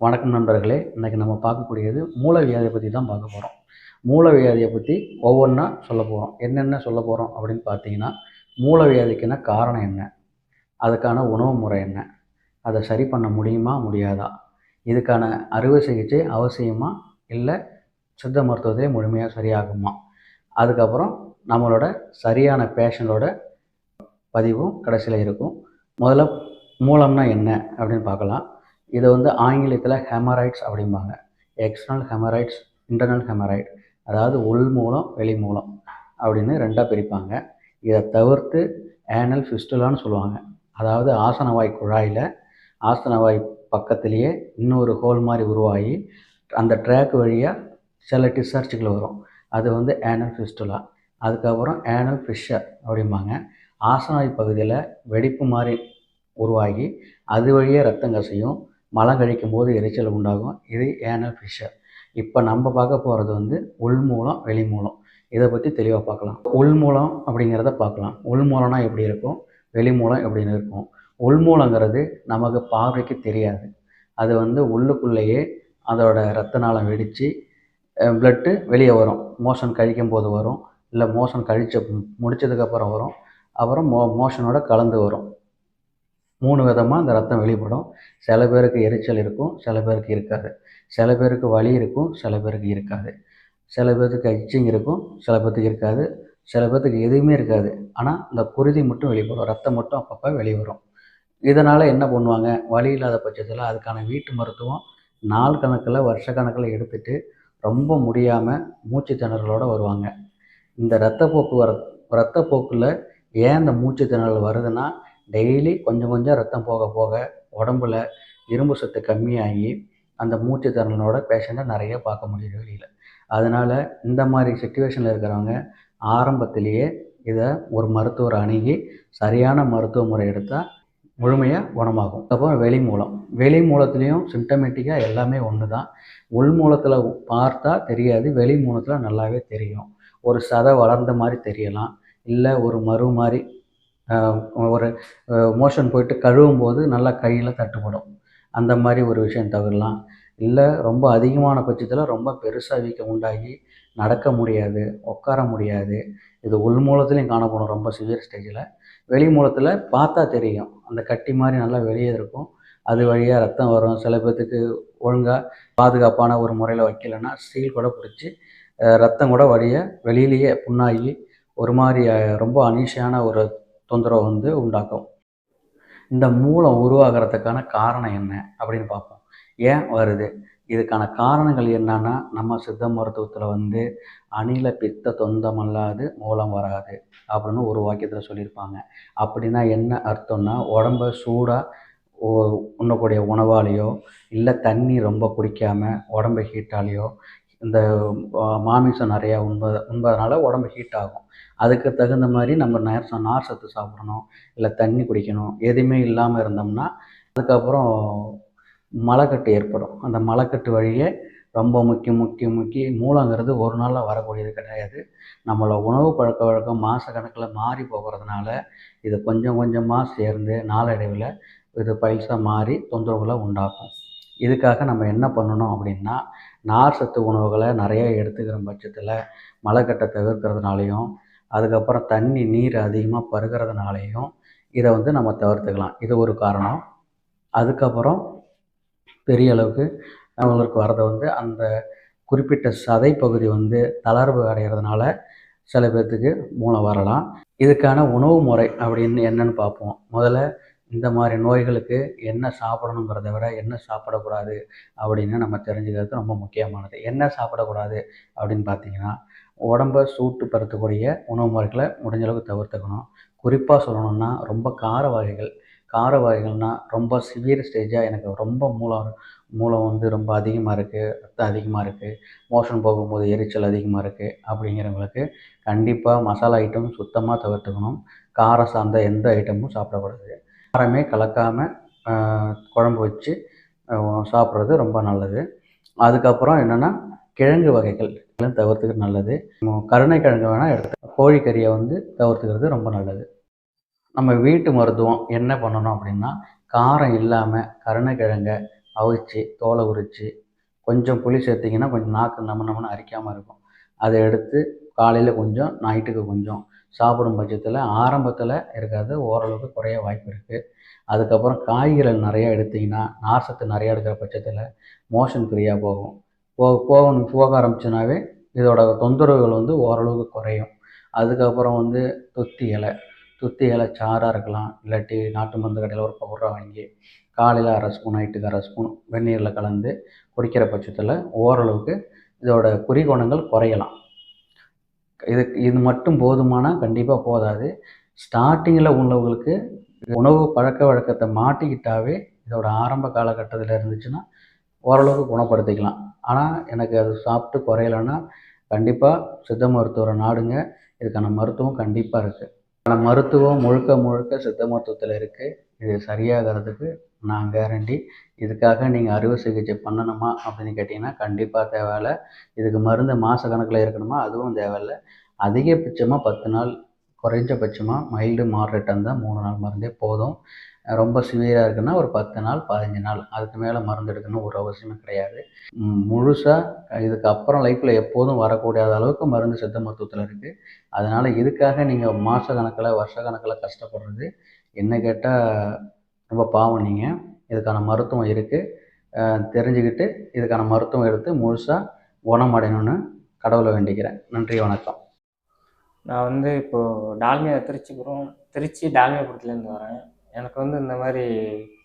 வணக்கம் நண்பர்களே இன்றைக்கி நம்ம பார்க்கக்கூடியது மூல வியாதியை பற்றி தான் பார்க்க போகிறோம் மூல வியாதியை பற்றி ஒவ்வொன்றா சொல்ல போகிறோம் என்னென்ன சொல்ல போகிறோம் அப்படின்னு பார்த்தீங்கன்னா மூல வியாதிக்குன்னா காரணம் என்ன? அதுக்கான உணவு முறை என்ன? அதை சரி பண்ண முடியுமா முடியாதா? இதுக்கான அறுவை சிகிச்சை அவசியமா? இல்லை சித்த மருத்துவத்திலே முழுமையாக சரியாகுமா? அதுக்கப்புறம் நம்மளோட சரியான பேஷண்டோட பதிவும் கடைசியில் இருக்கும். முதல்ல மூலம்னா என்ன அப்படின்னு பார்க்கலாம். இதை வந்து ஆங்கிலத்தில் ஹெமராய்ட்ஸ் அப்படிம்பாங்க. எக்ஸ்டர்னல் ஹெமராய்ட்ஸ் இன்டர்னல் ஹெமரைட் அதாவது உள் மூலம் வெளி மூலம் அப்படின்னு ரெண்டாக பிரிப்பாங்க. இதை தவிர்த்து ஏனல் ஃபிஸ்டுலான்னு சொல்லுவாங்க. அதாவது ஆசனவாய் குழாயில் ஆசனவாய் பக்கத்துலேயே இன்னொரு ஹோல் மாதிரி உருவாகி அந்த ட்ராக் வழியாக சில டிசர்ச்சுகள் வரும். அது வந்து ஏனல் ஃபிஸ்டுலா அதுக்கப்புறம் ஏனல் ஃபிஷர் அப்படிம்பாங்க. ஆசனவாய் பகுதியில் வெடிப்பு மாதிரி உருவாகி அது வழியே ரத்தம் கசையும் மலம் கழிக்கும் போது எரிச்சல் உண்டாகும். இது ஏனல் ஃபிஷர். இப்போ நம்ம பார்க்க போகிறது வந்து உள் மூலம் வெளி மூலம். இதை பற்றி தெளிவாக பார்க்கலாம். உள் மூலம் அப்படிங்கிறத பார்க்கலாம். உள் மூலம்னா எப்படி இருக்கும்? வெளி மூலம் எப்படின்னு இருக்கும். உள் மூலங்கிறது நமக்கு பார்வைக்கு தெரியாது. அது வந்து உள்ளுக்குள்ளேயே அதோட ரத்த நாளம் வெடித்து ப்ளட்டு வெளியே வரும். மோஷன் கழிக்கும் போது வரும். இல்லை மோஷன் கழிச்ச முடிச்சதுக்கப்புறம் வரும். அப்புறம் மோ மோஷனோட கலந்து வரும். மூணு விதமாக அந்த ரத்தம் வெளிப்படும். சில பேருக்கு எரிச்சல் இருக்கும் சில பேருக்கு இருக்காது. சில பேருக்கு வலி இருக்கும் சில பேருக்கு இருக்காது. சில பேர்த்துக்கு இச்சிங் இருக்கும் சில பேர்த்துக்கு இருக்காது. சில பேர்த்துக்கு எதுவுமே இருக்காது. ஆனால் இந்த குருதி மட்டும் வெளிப்படும். ரத்தம் மட்டும் அப்பப்போ வெளிவரும். இதனால் என்ன பண்ணுவாங்க? வலி இல்லாத பட்சத்தில் அதுக்கான வீட்டு மருத்துவம் நாள் கணக்கில் வருஷ கணக்கில் எடுத்துட்டு ரொம்ப முடியாமல் மூச்சு திணறலோடு வருவாங்க. இந்த இரத்தப்போக்கு வர ரத்தப்போக்கில் ஏன் இந்த மூச்சு திணறல் வருதுன்னா டெய்லி கொஞ்சம் கொஞ்சம் ரத்தம் போக போக உடம்புல இரும்பு சத்து கம்மியாகி அந்த மூச்சு திறனோட பேஷண்ட்டை நிறைய பார்க்க முடியுது வெளியில். அதனால் இந்த மாதிரி சுச்சுவேஷனில் இருக்கிறவங்க ஆரம்பத்திலேயே இதை ஒரு மருத்துவர் அணுகி சரியான மருத்துவ முறை எடுத்தால் முழுமையாக குணமாகும். அப்புறம் வெளி மூலம் வெளி மூலத்துலேயும் சிம்டமேட்டிக்காக எல்லாமே ஒன்று தான் உள் மூலத்தில் பார்த்தா தெரியாது வெளி மூலத்தில் நல்லாவே தெரியும். ஒரு சதை வளர்ந்த மாதிரி தெரியலாம். இல்லை ஒரு மறு மாதிரி ஒரு மோஷன் போயிட்டு கழுவும் போது நல்லா கையில் தட்டுப்படும். அந்த மாதிரி ஒரு விஷயம் தவிரலாம் இல்லை ரொம்ப அதிகமான பட்சத்தில் ரொம்ப பெருசாக வீக்கம் உண்டாகி நடக்க முடியாது உட்கார முடியாது. இது உள் மூலத்துலேயும் காணப்படும் ரொம்ப சிவியர் ஸ்டேஜில் வெளி மூலத்தில் பார்த்தா தெரியும். அந்த கட்டி மாதிரி நல்லா வெளியே இருக்கும். அது வழியாக ரத்தம் வரும். சில பேர்த்துக்கு ஒழுங்காக பாதுகாப்பான ஒரு முறையில் வைக்கலைன்னா ஸ்டீல் கூட பிடிச்சி ரத்தம் கூட வழிய வெளியிலேயே புண்ணாகி ஒரு மாதிரி ரொம்ப அனீஷியான ஒரு தொந்தரவு வந்து உண்டாக்கும். இந்த மூலம் உருவாகிறதுக்கான காரணம் என்ன அப்படின்னு பார்ப்போம். ஏன் வருது? இதுக்கான காரணங்கள் என்னன்னா நம்ம சித்த மருத்துவத்தில் வந்து அணில பித்த தொந்தம் அல்லாது மூலம் வராது அப்படின்னு ஒரு வாக்கியத்தில் சொல்லியிருப்பாங்க. அப்படின்னா என்ன அர்த்தம்னா உடம்ப சூடாக உண்ணக்கூடிய உணவாலேயோ இல்லை தண்ணி ரொம்ப குடிக்காமல் உடம்பு ஹீட்டாலேயோ இந்த மாமிசம் நிறையா உண்பது உண்பதனால உடம்பு ஹீட் ஆகும். அதுக்கு தகுந்த மாதிரி நம்ம நேர் நார் சத்து சாப்பிடணும் இல்லை தண்ணி குடிக்கணும் எதுவுமே இல்லாமல் இருந்தோம்னா அதுக்கப்புறம் மலைக்கட்டு ஏற்படும். அந்த மலைக்கட்டு வழியே ரொம்ப முக்கியம் முக்கியம் முக்கிய மூலங்கிறது ஒரு நாளில் வரக்கூடியது கிடையாது. நம்மளோட உணவு பழக்க வழக்கம் மாத கணக்கில் மாறி போகிறதுனால இது கொஞ்சம் கொஞ்சமாக சேர்ந்து நாளடைவில் இது பைல்ஸாக மாறி தொந்தரவுகளை உண்டாக்கும். இதுக்காக நம்ம என்ன பண்ணணும் அப்படின்னா நார் சத்து உணவுகளை நிறைய எடுத்துக்கிற பட்சத்தில் மலைக்கட்டை தவிர்க்கிறதுனாலையும் அதுக்கப்புறம் தண்ணி நீர் அதிகமாக பருகிறதுனாலையும் இதை வந்து நம்ம தவிர்த்துக்கலாம். இது ஒரு காரணம். அதுக்கப்புறம் பெரிய அளவுக்கு அவங்களுக்கு வரதை வந்து அந்த குறிப்பிட்ட சதை பகுதி வந்து தளர்வு அடைகிறதுனால சில பேர்த்துக்கு மூலம் வரலாம். இதுக்கான உணவு முறை அப்படின்னு என்னன்னு பார்ப்போம். முதல்ல இந்த மாதிரி நோய்களுக்கு என்ன சாப்பிடணுங்கிறத விட என்ன சாப்பிடக்கூடாது அப்படின்னு நம்ம தெரிஞ்சுக்கிறது ரொம்ப முக்கியமானது. என்ன சாப்பிடக்கூடாது அப்படின்னு பார்த்தீங்கன்னா உடம்பை சூட்டுப்படுத்தக்கூடிய உணவு முறைகளை முடிஞ்ச அளவுக்கு தவிர்த்துக்கணும். குறிப்பாக சொல்லணும்னா ரொம்ப கார வகைகள். கார வகைகள்னால் ரொம்ப சிவியர் ஸ்டேஜாக எனக்கு ரொம்ப மூலம் மூலம் வந்து ரொம்ப அதிகமாக இருக்குது ரத்தம் அதிகமாக இருக்குது மோஷன் போகும்போது எரிச்சல் அதிகமாக இருக்குது அப்படிங்கிறவங்களுக்கு கண்டிப்பாக மசாலா ஐட்டம் சுத்தமாக தவிர்த்துக்கணும். காரம் சார்ந்த எந்த ஐட்டமும் சாப்பிடக்கூடாது. காரமே கலக்காமல் குழம்பு வச்சு சாப்பிட்றது ரொம்ப நல்லது. அதுக்கப்புறம் என்னென்னா கிழங்கு வகைகள் தவிர்த்துக்கிறது நல்லது. கருணை கிழங்கு வேணால் எடுத்து கோழிக்கறியை வந்து தவிர்த்துக்கிறது ரொம்ப நல்லது. நம்ம வீட்டு மருத்துவம் என்ன பண்ணணும் அப்படின்னா காரம் இல்லாமல் கருணைக்கிழங்க அவிச்சு தோலை உரித்து கொஞ்சம் புளி சேர்த்திங்கன்னா கொஞ்சம் நாக்கு நம்ம நம்மன்னு அரிக்காமல் இருக்கும். அதை எடுத்து காலையில் கொஞ்சம் நைட்டுக்கு கொஞ்சம் சாப்பிடும் பட்சத்தில் ஆரம்பத்தில் இருக்காது ஓரளவுக்கு குறைய வாய்ப்பு இருக்குது அதுக்கப்புறம் காய்கறிகள் நிறையா எடுத்திங்கன்னா நார்சத்து நிறையா எடுக்கிற பட்சத்தில் மோஷன் ஃப்ரீயாக போகும். போக போகணும் போக ஆரம்பிச்சுனாவே இதோட தொந்தரவுகள் வந்து ஓரளவுக்கு குறையும். அதுக்கப்புறம் வந்து துத்தி இலை. துத்தி இலை சாராக இருக்கலாம் இல்லாட்டி நாட்டு மருந்து கடையில் ஒரு பவுடராக வாங்கி காலையில் அரை ஸ்பூன் நைட்டுக்கு அரை ஸ்பூன் வெந்நீரில் கலந்து குடிக்கிற பட்சத்தில் ஓரளவுக்கு இதோட குறிகோணங்கள் குறையலாம். இது இது மட்டும் போதுமானா கண்டிப்பாக போதாது. ஸ்டார்டிங்கில் உள்ளவங்களுக்கு உணவு பழக்க வழக்கத்தை மாட்டிக்கிட்டாவே இதோட ஆரம்ப காலகட்டத்தில் இருந்துச்சுன்னா ஓரளவுக்கு குணப்படுத்திக்கலாம். ஆனால் எனக்கு அது சாப்பிட்டு குறையலைன்னா கண்டிப்பாக சித்த மருத்துவரை நாடுங்க. இதுக்கான மருத்துவம் கண்டிப்பாக இருக்குது ஆனால் மருத்துவம் முழுக்க முழுக்க சித்த மருத்துவத்தில் இருக்குது இது சரியாகிறதுக்கு நான் கேரண்டி இதுக்காக நீங்கள் அறுவை சிகிச்சை பண்ணணுமா அப்படின்னு கேட்டிங்கன்னா கண்டிப்பாக தேவையில்ல. இதுக்கு மருந்து மாத கணக்கில் இருக்கணுமா? அதுவும் தேவையில்ல. அதிகபட்சமாக பத்து நாள் குறைஞ்சபட்சமாக மைல்டு மாட்ரேட் இருந்தால் மூணு நாள் மருந்தே போதும். ரொம்ப சிவியராக இருக்குன்னா ஒரு பத்து நாள் பதினஞ்சு நாள். அதுக்கு மேலே மருந்து எடுக்கணும் ஒரு அவசியமும் கிடையாது. முழுசாக இதுக்கு அப்புறம் லைஃப்பில் எப்போதும் வரக்கூடாத அளவுக்கு மருந்து சித்த மருத்துவத்தில் இருக்குது அதனால் இதுக்காக நீங்கள் மாத கணக்கில் வருஷ கணக்கில் கஷ்டப்படுறது என்ன கேட்டால் ரொம்ப பாவம் நீங்கள் இதுக்கான மருத்துவம் இருக்குது தெரிஞ்சுக்கிட்டு இதுக்கான மருத்துவம் எடுத்து முழுசாக குணமடையணும்னு கடவுளை வேண்டிக்கிறேன். நன்றி வணக்கம். நான் வந்து இப்போது டால்மியா திருச்சிபுரம் திருச்சி டால்மியாபுரத்துலேருந்து வரேன். எனக்கு வந்து இந்த மாதிரி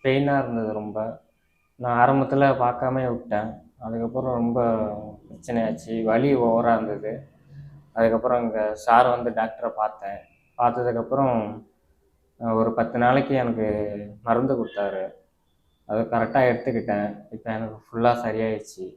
பெயினாக இருந்தது ரொம்ப. நான் ஆரம்பத்தில் பார்க்காம விட்டேன். அதுக்கப்புறம் ரொம்ப பிரச்சனையாச்சு. வலி ஓவராக இருந்தது. அதுக்கப்புறம் இங்கே சார் வந்து டாக்டரை பார்த்தேன். பார்த்ததுக்கப்புறம் ஒரு பத்து நாளைக்கு எனக்கு மருந்து கொடுத்தாரு. அது கரெக்டாக எடுத்துக்கிட்டேன். இப்போ எனக்கு ஃபுல்லாக சரியாயிடுச்சு.